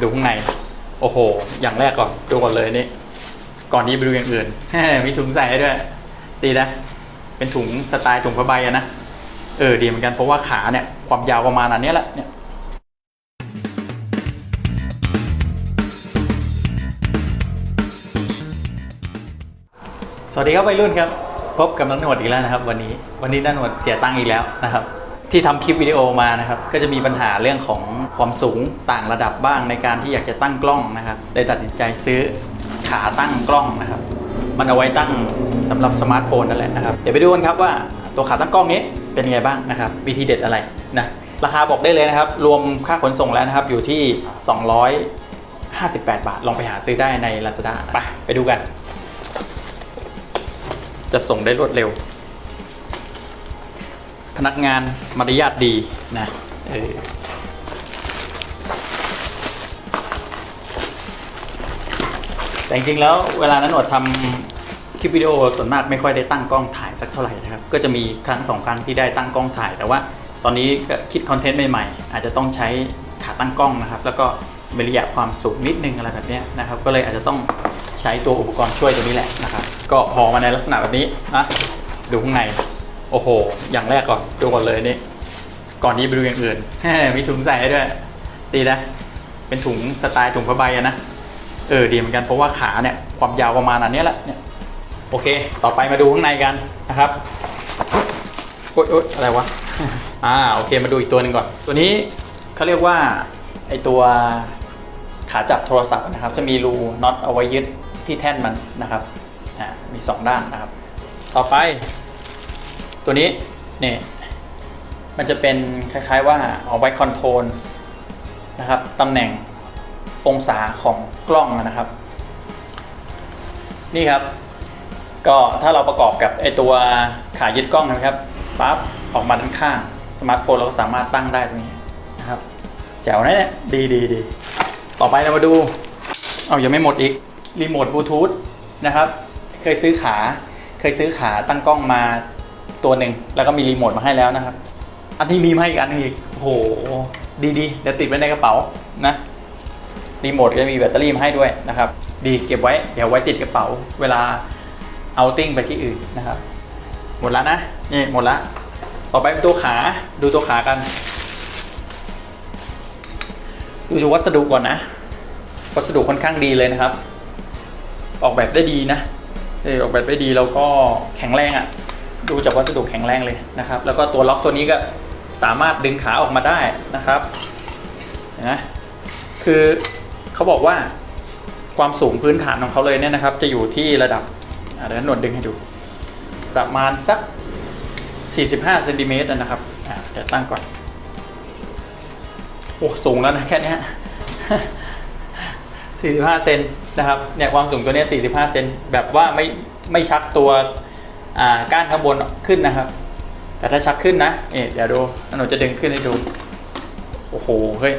ดูข้างใน โอ้โห อย่างแรกก่อนดูก่อนเลยนี่ ก่อนที่ไปดูอย่างอื่น มีถุงใส่ด้วย ดีนะ เป็นถุงสไตล์ถุงผ้าใบอะนะ เออ ดีเหมือนกันเพราะว่าขาเนี่ย ความยาวประมาณอันเนี้ยแหละเนี่ยสวัสดีครับวัยรุ่นครับ พบกับนันหนวดอีกแล้วนะครับ วันนี้วันนี้นันหนวดเสียตังค์อีกแล้วนะครับ ที่ทำคลิปวิดีโอมานะครับ ก็จะมีปัญหาเรื่องของความสูงต่างระดับบ้างในการที่อยากจะตั้งกล้องนะครับเลยตัดสินใจซื้อขาตั้งกล้องนะครับ มันเอาไว้ตั้งสำหรับสมาร์ทโฟนนั่นแหละนะครับ เดี๋ยวไปดูกันครับว่าตัวขาตั้งกล้องนี้เป็นยังไงบ้างนะครับวิธีเด็ดอะไรนะราคาบอกได้เลยนะครับ รวมค่าขนส่งแล้วนะครับอยู่ที่ 258 บาท ลองไปหาซื้อได้ใน Lazada ไปไปดูกัน จะส่งได้รวดเร็ว พนักงานมารยาทดีนะเออแต่จริงๆแล้วเวลานั้นหนวดทำคลิปวิดีโอส่วนมากไม่ค่อยได้ตั้งกล้องถ่ายสักเท่าไหร่นะครับ ก็จะมีครั้งสองครั้งที่ได้ตั้งกล้องถ่าย แต่ว่าตอนนี้ก็คิดคอนเทนต์ใหม่ๆ อาจจะต้องใช้ขาตั้งกล้องนะครับ แล้วก็มีระยะความสูงนิดนึงอะไรแบบเนี้ยนะครับ ก็เลยอาจจะต้องใช้ตัวอุปกรณ์ช่วยตัวนี้แหละนะครับ ก็พอมาในลักษณะแบบนี้นะดูข้างใน โอ้โห อย่างแรกก่อนดูก่อนเลยนี่ ก่อนที่ไปดูอย่างอื่น มีถุงใส่ให้ด้วย ดีนะ เป็นถุงสไตล์ถุงผ้าใบอะนะ เออ ดีเหมือนกันเพราะว่าขาเนี่ย ความยาวประมาณอันนี้แหละเนี่ยโอเค ต่อไปมาดูข้างในกันนะครับ โอ๊ยโอ๊ยอะไรวะ อ่า โอเค มาดูอีกตัวหนึ่งก่อน ตัวนี้เขาเรียกว่า ไอตัวขาจับโทรศัพท์นะครับ จะมีรูน็อตเอาไว้ยึดที่แท่นมันนะครับ อ่า มีสองด้านนะครับ ต่อไป ตัวนี้เนี่ยมันจะเป็นคล้ายๆว่าเอาไว้คอนโทรลนะครับตำแหน่งองศาของกล้องนะครับ นี่ครับ ก็ถ้าเราประกอบกับไอตัวขายึดกล้องนะครับปั๊บออกมาด้านข้างสมาร์ทโฟนเราก็สามารถตั้งได้ตรงนี้นะครับแจ๋วนะเนี่ยดีดีดีต่อไปเรามาดูเอายังไม่หมดอีกรีโมทบลูทูธนะครับ เคยซื้อขาเคยซื้อขาตั้งกล้องมา ตัวหนึ่งแล้วก็มีรีโมทมาให้แล้วนะครับ อันนี้มีมาให้อีกอันหนึงอีกโอ้โหดีดีเดี๋ยวติดไว้ในกระเป๋านะรีโมทก็จะมีแบตเตอรี่มาให้ด้วยนะครับ ดีเก็บไว้เดี๋ยวไว้ติดกระเป๋า เวลาเอาติ้งไปที่อื่นนะครับ หมดแล้วนะนี่หมดละต่อไปเป็นตัวขาดูตัวขากันดูจากวัสดุก่อนนะ วัสดุค่อนข้างดีเลยนะครับ ออกแบบได้ดีนะเออออกแบบได้ดีแล้วก็แข็งแรงอะ่ะ ดูจากวัสดุแข็งแรงเลยนะครับ แล้วก็ตัวล็อกตัวนี้ก็สามารถดึงขาออกมาได้นะครับนะคือเขาบอกว่าความสูงพื้นฐานของเขาเลยเนี่ยนะครับ จะอยู่ที่ระดับเดี๋ยวหนวดดึงให้ดู ประมาณสัก 45เซนติเมตรนะครับเดี๋ยวตั้งก่อน โอ้สูงแล้วนะแค่นี้45เซนนะครับเนี่ยความสูงตัวนี้45เซนแบบว่าไม่ไม่ชักตัว ก้านข้างบนขึ้นนะครับ แต่ถ้าชักขึ้นนะเอ๊ะเดี๋ยวดูหนูจะดึงขึ้นให้ดู โอ้โห เฮ้ย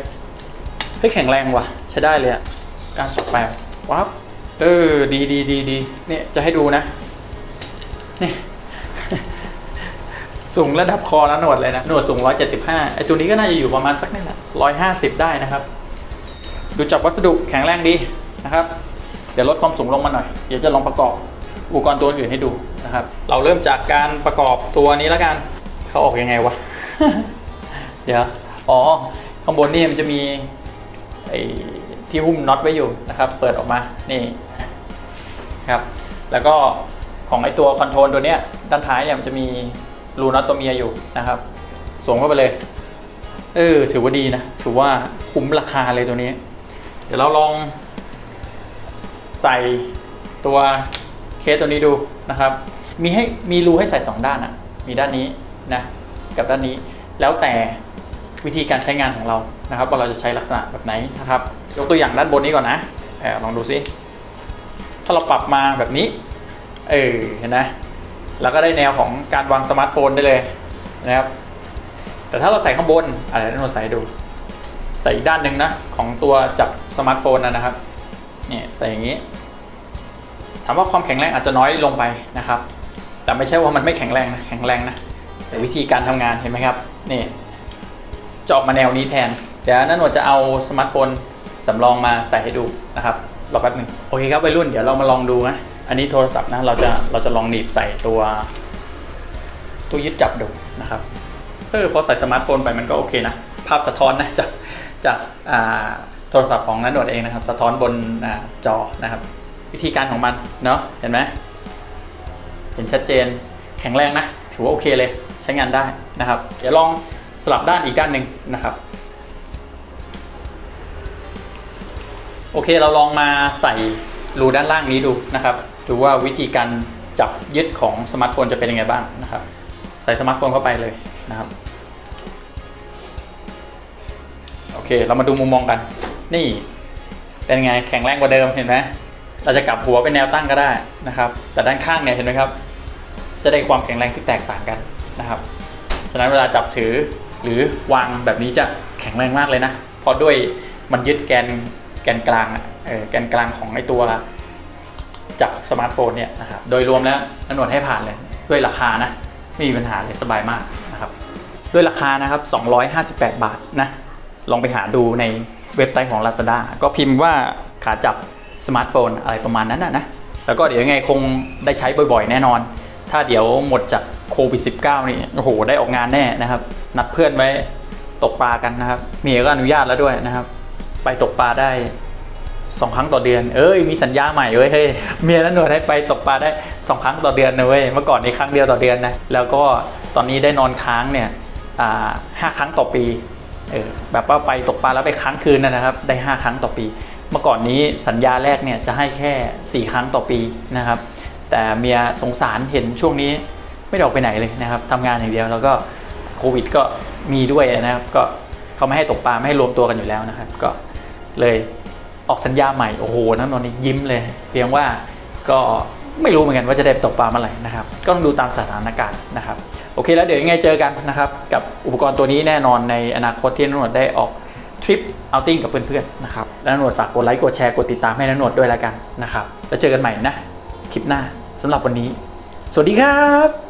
เฮ้ยแข็งแรงว่ะ ใช้ได้เลยอะการสแปรวับเออ ดีดีดีดีเนี่ยจะให้ดูนะ นี่ สูงระดับคอแล้วหนวดเลยนะ หนวดสูง 175 ไอตัวนี้ก็น่าจะอยู่ประมาณสักนี่แหละ150 ได้นะครับ ดูจากวัสดุแข็งแรงดีนะครับ เดี๋ยวลดความสูงลงมาหน่อย เดี๋ยวจะลองประกอบ อุปกรณ์ตัวอื่นให้ดูนะครับ เราเริ่มจากการประกอบตัวนี้แล้วกัน เขาออกยังไงวะ เดี๋ยว อ๋อ ข้างบนนี่มันจะมีไอ้ที่หุ้มน็อตไว้อยู่นะครับ เปิดออกมา นี่ครับ แล้วก็ของไอ้ตัวคอนโทรลตัวเนี้ยด้านท้ายเนี่ยมันจะมีรูน็อตตัวเมียอยู่นะครับ สวมเข้าไปเลย เออ ถือว่าดีนะ ถือว่าคุ้มราคาเลยตัวนี้ เดี๋ยวเราลองใส่ตัว เคสตัวนี้ดูนะครับ มีให้มีรูให้ใส่สองด้านอะมีด้านนี้นะกับด้านนี้ แล้วแต่วิธีการใช้งานของเรานะครับว่าเราจะใช้ลักษณะแบบไหนนะครับ ยกตัวอย่างด้านบนนี้ก่อนนะอลองดูซิถ้าเราปรับมาแบบนี้ เออเห็นไหมเราก็ได้แนวของการวางสมาร์ทโฟนได้เลยนะครับ แต่ถ้าเราใส่ข้างบนอะไรนั่นเราใส่ดู ใส่อีกด้านหนึ่งนะของตัวจับสมาร์ทโฟนนะครับ เนี่ยใส่อย่างนี้ ถามว่าความแข็งแรงอาจจะน้อยลงไปนะครับ แต่ไม่ใช่ว่ามันไม่แข็งแรงนะแข็งแรงนะแต่วิธีการทำงานเห็นไหมครับนี่จะออกมาแนวนี้แทน เดี๋ยวนั่นหนวดจะเอาสมาร์ทโฟนสำรองมาใส่ให้ดูนะครับรอแป๊บหนึ่งโอเคครับวัยรุ่นเดี๋ยวเรามาลองดูนะอันนี้โทรศัพท์นะเราจะเราจะลองหนีบใส่ตัวตัวยึดจับดูนะครับเออพอใส่สมาร์ทโฟนไปมันก็โอเคนะ ภาพสะท้อนนะจากจากอ่าโทรศัพท์ของนันโดดเองนะครับ สะท้อนบนอาจอนะครับ วิธีการของมันเนาะเห็นไหมเห็นชัดเจนแข็งแรงนะ ถือว่าโอเคเลยใช้งานได้นะครับ เดี๋ยวลองสลับด้านอีกด้านหนึ่งนะครับ โอเคเราลองมาใส่รูด้านล่างนี้ดูนะครับ ดูว่าวิธีการจับยึดของสมาร์ทโฟนจะเป็นยังไงบ้างนะครับ ใส่สมาร์ทโฟนเข้าไปเลยนะครับโอเค เรามาดูมุมมองกัน นี่ เป็นไง แข็งแรงกว่าเดิมเห็นไหม เราจะกลับหัวเป็นแนวตั้งก็ได้นะครับ แต่ด้านข้างเนี่ยเห็นไหมครับ จะได้ความแข็งแรงที่แตกต่างกันนะครับ ฉะนั้นเวลาจับถือหรือวางแบบนี้จะแข็งแรงมากเลยนะ เพราะด้วยมันยึดแกนแกนกลางเออแกนกลางของไอตัวจับสมาร์ทโฟนเนี่ยนะครับ โดยรวมแล้วนันนวดให้ผ่านเลย ด้วยราคานะไม่มีปัญหาเลยสบายมากนะครับ ด้วยราคานะครับ 258 บาทนะ ลองไปหาดูในเว็บไซต์ของ Lazada ก็พิมพ์ว่าขาจับ สมาร์ทโฟนอะไรประมาณนั้นนะนะแล้วก็เดี๋ยวยังไงคงได้ใช้บ่อยๆ แน่นอน ถ้าเดี๋ยวหมดจากโควิด -19 นี่โอ้โหได้ออกงานแน่นะครับ นัดเพื่อนไว้ตกปลากันนะครับเมียก็อนุญาตแล้วด้วยนะครับ ไปตกปลาได้สองครั้งต่อเดือน เอ้ยมีสัญญาใหม่เว้ยเฮ้ยเมียนั้นหนวดให้ไปตกปลาได้สองครั้งต่อเดือนนะเว้ยเมื่อก่อนนี้ครั้งเดียวต่อเดือนนะแล้วก็ตอนนี้ได้นอนค้างเนี่ยห้าครั้งต่อปีเออแบบว่าไปตกปลาแล้วไปค้างคืนนะนะครับ ได้ 5 ครั้งต่อปี เมื่อก่อนนี้สัญญาแรกเนี่ยจะให้แค่ 4 ครั้งต่อปีนะครับ แต่เมียสงสารเห็นช่วงนี้ไม่ได้ออกไปไหนเลยนะครับทำงานอย่างเดียวแล้วก็โควิดก็มีด้วยนะครับ ก็เขาไม่ให้ตกปลาไม่ให้รวมตัวกันอยู่แล้วนะครับ ก็เลยออกสัญญาใหม่โอ้โหน้องนนนี่ยิ้มเลย เพียงว่าก็ไม่รู้เหมือนกันว่าจะได้ตกปลาเมื่อไหร่นะครับ ก็ต้องดูตามสถานการณ์นะครับ โอเคแล้วเดี๋ยวยังไงเจอกันนะครับ กับอุปกรณ์ตัวนี้แน่นอนในอนาคตที่นันวดได้ออก ทริปเอาติ้งกับเพื่อนๆนะครับแล้วนันวดฝากกดไลค์กดแชร์กดติดตามให้นนวดด้วยแล้วกันนะครับแล้วเจอกันใหม่นะคลิปหน้าสำหรับวันนี้ สวัสดีครับ